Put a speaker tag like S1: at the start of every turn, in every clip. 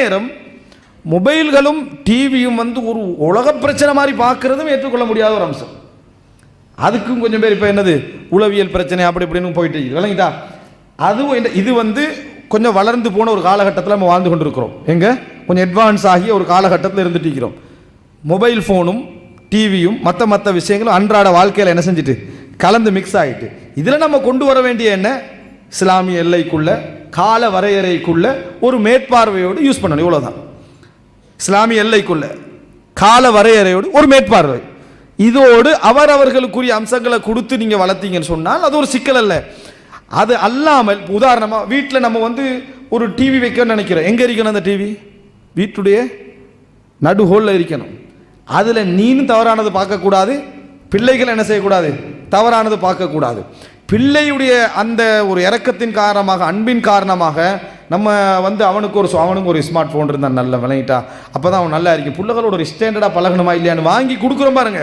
S1: நேரம் மொபைல்களும் டிவியும் வந்து ஒரு உலக பிரச்சனை மாதிரி பார்க்கறதும் ஏற்றுக்கொள்ள முடியாத ஒரு அம்சம். அதுக்கும் கொஞ்சம் பேர் இப்போ என்னது? உளவியல் பிரச்சனை அப்படி இப்படின்னு போயிட்டு இருக்குது விளங்கிட்டா? அதுவும் என்ன இது வந்து கொஞ்சம் வளர்ந்து போன ஒரு காலகட்டத்தில் நம்ம வாழ்ந்து கொண்டிருக்கிறோம். எங்கே? கொஞ்சம் அட்வான்ஸ் ஆகிய ஒரு காலகட்டத்தில் இருந்துட்டு இருக்கிறோம். மொபைல் ஃபோனும் டிவியும் மற்ற மற்ற விஷயங்களும் அன்றாட வாழ்க்கையில் என்ன செஞ்சுட்டு? கலந்து மிக்ஸ் ஆகிட்டு இதில் நம்ம கொண்டு வர வேண்டிய என்ன? இஸ்லாமிய எல்லைக்குள்ளே கால வரையறைக்குள்ள ஒரு மேற்பார்வையோடு யூஸ் பண்ணணும். இவ்வளோதான் இஸ்லாமிய எல்லைக்குள்ள கால வரையறையோடு ஒரு மேற்பார்வை. இதோடு அவரவர்களுக்குரிய அம்சங்களை கொடுத்து நீங்கள் வளர்த்தீங்கன்னு சொன்னால் அது ஒரு சிக்கல் அல்ல. அது அல்லாமல் உதாரணமாக வீட்டில் நம்ம வந்து ஒரு டிவி வைக்கணும்னு நினைக்கிறோம். எங்கே இருக்கணும் அந்த டிவி வீட்டுடைய நடு ஹோலில் இருக்கணும். அதில் நீனும் தவறானது பார்க்கக்கூடாது. பிள்ளைகள் என்ன செய்யக்கூடாது? தவறானது பார்க்கக்கூடாது. பிள்ளையுடைய அந்த ஒரு இறக்கத்தின் காரணமாக அன்பின் காரணமாக நம்ம வந்து அவனுக்கு ஒரு அவனுக்கு ஒரு ஸ்மார்ட் ஃபோன் இருந்தால் நல்ல விளையிட்டான் அப்போ தான் அவன் நல்லா இருக்கும். பிள்ளைகளோட ஒரு ஸ்டாண்டர்டாக பழகணுமா இல்லையான்னு வாங்கி கொடுக்குறோம் பாருங்க.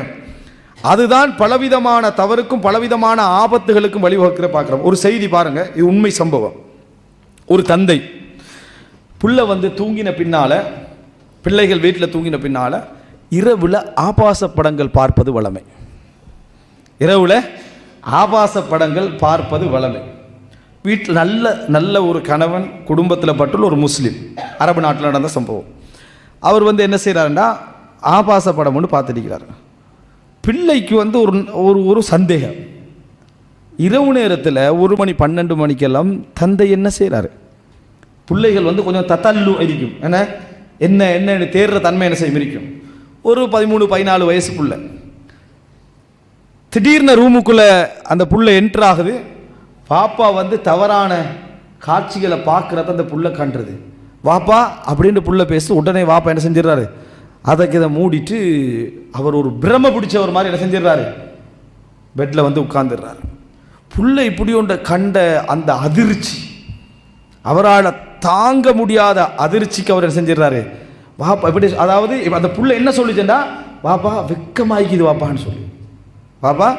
S1: அதுதான் பலவிதமான தவறுக்கும் பலவிதமான ஆபத்துகளுக்கும் வழிவகுக்கிற பார்க்குறோம் ஒரு செய்தி பாருங்கள் இது உண்மை சம்பவம். ஒரு தந்தை. புள்ள வந்து தூங்கின பின்னால பிள்ளைகள் வீட்டில் தூங்கின பின்னால் இரவில் ஆபாச படங்கள் பார்ப்பது வளமை இரவில் ஆபாச படங்கள் பார்ப்பது வளமை. வீட்டில் நல்ல நல்ல ஒரு கணவன் குடும்பத்தில் பட்டுள்ள ஒரு முஸ்லீம் அரபு நாட்டில் நடந்த சம்பவம். அவர் வந்து என்ன செய்கிறாருன்னா ஆபாச படம் ஒன்று பார்த்துருக்கிறார் பிள்ளைக்கு வந்து ஒரு ஒரு ஒரு சந்தேகம். இரவு நேரத்தில் ஒரு மணி பன்னெண்டு மணிக்கெல்லாம் தந்தை என்ன செய்கிறாரு பிள்ளைகள் வந்து கொஞ்சம் தத்தல்லு இருக்கும். ஏன்னா என்ன என்ன தேடுற தன்மை என்ன செய்யும்? இருக்கும். ஒரு பதிமூணு பதினாலு வயசுக்குள்ளே திடீர்னு ரூமுக்குள்ளே அந்த புள்ள என்ட்ரு ஆகுது. பாப்பா வந்து தவறான காட்சிகளை பார்க்குறத அந்த புள்ள கண்டுறது வாப்பா அப்படின்ட்டு புள்ள பேசி உடனே வாப்பா என்ன செஞ்சிடறாரு? அதை இதை மூடிட்டு அவர் ஒரு பிரம பிடிச்சவர் மாதிரி என்ன செஞ்சிடறாரு? பெட்டில் வந்து உட்காந்துடுறாரு புள்ள இப்படி ஒன்றை கண்ட அந்த அதிர்ச்சி அவரால் தாங்க முடியாத அதிர்ச்சிக்கு அவர் என்ன செஞ்சிடறாரு? வாப்பா இப்படி அதாவது அந்த புள்ள என்ன சொல்லிச்சேன்டா வாப்பா வெக்கமாய்க்குது வாப்பான்னு சொல்லி. பாப்பா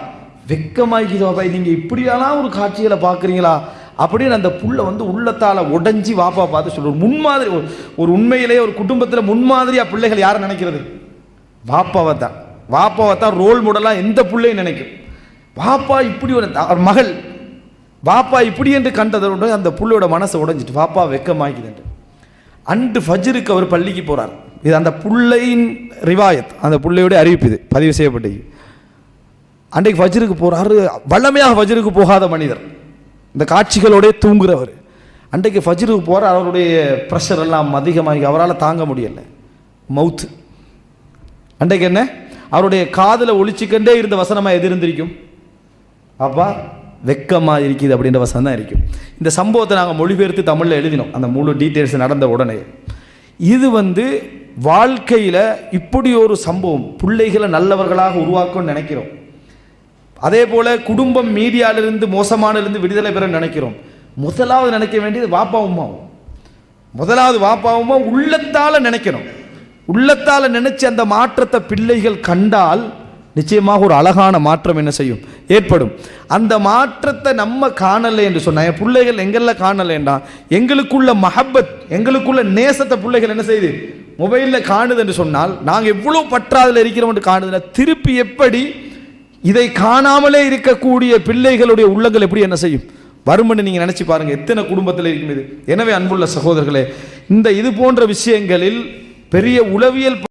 S1: வெக்கமாய்க்குது பாபா நீங்கள் இப்படியெல்லாம் ஒரு காட்சிகளை பார்க்குறீங்களா? அப்படின்னு அந்த புள்ள வந்து உள்ளத்தால் உடஞ்சி வாப்பா பார்த்து சொல்லுவோம் முன்மாதிரி ஒரு ஒரு உண்மையிலேயே ஒரு குடும்பத்தில் முன்மாதிரியாக பிள்ளைகள் யாரை நினைக்கிறது? வாப்பாவை தான். வாப்பாவை தான் ரோல் மாடலாக எந்த பிள்ளையும் நினைக்கும். வாப்பா இப்படி ஒரு மகள். வாப்பா இப்படி என்று கண்டதோட அந்த புள்ளையோட மனசை உடஞ்சிட்டு வாப்பா வெக்கமாக்கிது அண்டு ஃபஜ்ருக்கு அவர் பள்ளிக்கு போறார். இது அந்த புள்ளையின் ரிவாயத் அந்த பிள்ளையோட அறிவிப்பு இது பதிவு செய்யப்பட்டது அன்றைக்கு வஜ்ருக்கு போகிறாரு வல்லமையாக வஜ்ருக்கு போகாத மனிதர். இந்த காட்சிகளோடே தூங்குறவர். அன்றைக்கு ஃபஜ்ருக்கு போகிற அவருடைய ப்ரெஷர் எல்லாம் அதிகமாகி அவரால் தாங்க முடியல. மவுத்து. அன்றைக்கு என்ன? அவருடைய காதில் ஒழிச்சிக்கண்டே இருந்த வசனமாக எது இருந்திருக்கும்? அப்பா வெக்கமாக இருக்குது அப்படின்ற வசனம் தான் இருக்கும். இந்த சம்பவத்தை நாங்கள் மொழிபெயர்த்து தமிழில் எழுதினோம். அந்த முழு டீட்டெயில்ஸ் நடந்த உடனே. இது வந்து வாழ்க்கையில் இப்படி ஒரு சம்பவம். பிள்ளைகளை நல்லவர்களாக உருவாக்கும்னு நினைக்கிறோம். அதே போல குடும்பம் மீடியாவிலிருந்து மோசமானிலிருந்து விடுதலை பெற நினைக்கிறோம். முதலாவது நினைக்க வேண்டியது வாப்பா உமாவும் முதலாவது வாப்பாவுமா உள்ளத்தால் நினைக்கணும். உள்ளத்தால் நினைச்சு அந்த மாற்றத்தை பிள்ளைகள் கண்டால் நிச்சயமாக ஒரு அழகான மாற்றம் என்ன செய்யும்? ஏற்படும். அந்த மாற்றத்தை நம்ம காணலை என்று சொன்னால் என் பிள்ளைகள் எங்கெல்லாம் காணலைண்டா எங்களுக்குள்ள மஹப்பத் எங்களுக்குள்ள நேசத்தை பிள்ளைகள் என்ன செய்யுது மொபைலில் காணுது என்று சொன்னால் நாங்கள் எவ்வளோ பற்றாதில் இருக்கிறோம் என்று காணுதுன்னா திருப்பி எப்படி இதை காணாமலே இருக்கக்கூடிய பிள்ளைகளுடைய உள்ளங்கள் எப்படி என்ன செய்யும்? வரும்னு நீங்கள் நினச்சி பாருங்கள் எத்தனை குடும்பத்தில் இருக்கும் இது எனவே அன்புள்ள சகோதரர்களே இந்த இது போன்ற விஷயங்களில் பெரிய உளவியல்